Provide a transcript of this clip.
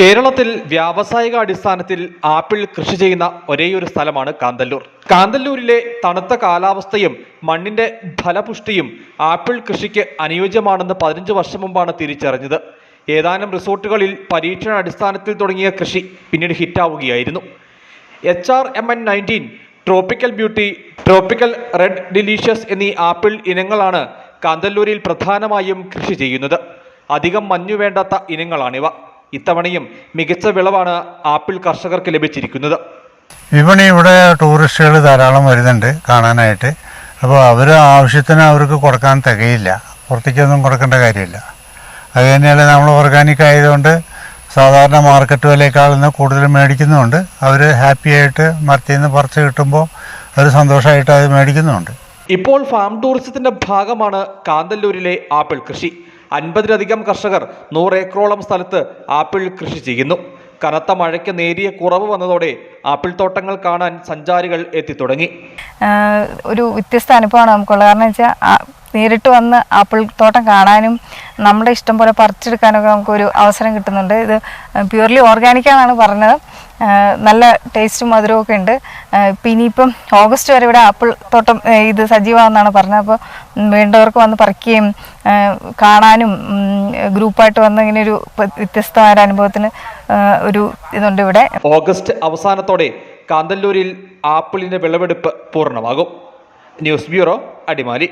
കേരളത്തിൽ വ്യാവസായിക അടിസ്ഥാനത്തിൽ ആപ്പിൾ കൃഷി ചെയ്യുന്ന ഒരേയൊരു സ്ഥലമാണ് കാന്തല്ലൂർ. കാന്തല്ലൂരിലെ തണുത്ത കാലാവസ്ഥയും മണ്ണിന്റെ ഫലപുഷ്ടിയും ആപ്പിൾ കൃഷിക്ക് അനുയോജ്യമാണെന്ന് പതിനഞ്ച് വർഷം മുമ്പാണ് തിരിച്ചറിഞ്ഞത്. ഏതാനും റിസോർട്ടുകളിൽ പരീക്ഷണ അടിസ്ഥാനത്തിൽ തുടങ്ങിയ കൃഷി പിന്നീട് ഹിറ്റാവുകയായിരുന്നു. H R M N nineteen tropical beauty tropical red delicious എന്നീ ആപ്പിൾ ഇനങ്ങളാണ് കാന്തല്ലൂരിൽ പ്രധാനമായും കൃഷി ചെയ്യുന്നത്. അധികം മഞ്ഞു വേണ്ടാത്ത ഇനങ്ങളാണിവ. ഇത്തവണയും മികച്ച വിളവാണ് ആപ്പിൾ കർഷകർക്ക് ലഭിച്ചിരിക്കുന്നത്. വിപണി ഇവിടെ ടൂറിസ്റ്റുകൾ ധാരാളം വരുന്നുണ്ട് കാണാനായിട്ട്. അപ്പോൾ അവർ ആവശ്യത്തിന് അവർക്ക് കൊടുക്കാൻ തികയില്ല. പുറത്തേക്കൊന്നും കൊടുക്കേണ്ട കാര്യമില്ല. അത് തന്നെയല്ല നമ്മൾ ഓർഗാനിക് ആയതുകൊണ്ട് സാധാരണ മാർക്കറ്റ് വിലയേക്കാൾ നിന്ന് കൂടുതൽ മേടിക്കുന്നുണ്ട് അവർ ഹാപ്പി ആയിട്ട് മരത്തിൽ നിന്ന് പറിച്ച് കിട്ടുമ്പോൾ അവർ സന്തോഷമായിട്ട് അത് മേടിക്കുന്നുണ്ട് ഇപ്പോൾ ഫാം ടൂറിസത്തിന്റെ ഭാഗമാണ് കാന്തല്ലൂരിലെ ആപ്പിൾ കൃഷി. അൻപതിലധികം കർഷകർ നൂറ് ഏക്കറോളം സ്ഥലത്ത് ആപ്പിൾ കൃഷി ചെയ്യുന്നു. കനത്ത മഴയ്ക്ക് നേരിയ കുറവ് വന്നതോടെ ആപ്പിൾ തോട്ടങ്ങൾ കാണാൻ സഞ്ചാരികൾ എത്തിത്തുടങ്ങി. തുടങ്ങി ഒരു വ്യത്യസ്ത അനുഭവമാണ് നമുക്കുള്ളത്. കാരണം വെച്ചാൽ നേരിട്ട് വന്ന് ആപ്പിൾ തോട്ടം കാണാനും നമ്മുടെ ഇഷ്ടം പോലെ പറിച്ചെടുക്കാനൊക്കെ നമുക്കൊരു അവസരം കിട്ടുന്നുണ്ട്. ഇത് പ്യുവർലി ഓർഗാനിക്കാണെന്നാണ് പറഞ്ഞത്. നല്ല ടേസ്റ്റും മധുരവും ഒക്കെ ഉണ്ട് ഇനിയിപ്പം ഓഗസ്റ്റ് വരെ ഇവിടെ ആപ്പിൾ തോട്ടം ഇത് സജീവമാണെന്നാണ് പറഞ്ഞത്. അപ്പോൾ വേണ്ടവർക്ക് വന്ന് പറിക്കുകയും കാണാനും ഗ്രൂപ്പായിട്ട് വന്ന് ഇങ്ങനെ ഒരു വ്യത്യസ്തമായ അനുഭവത്തിന് ഒരു ഇതുണ്ട് ഇവിടെ. ഓഗസ്റ്റ് അവസാനത്തോടെ കാന്തല്ലൂരിൽ ആപ്പിളിന്റെ വിളവെടുപ്പ് പൂർണമാകും. News bureau Adimali.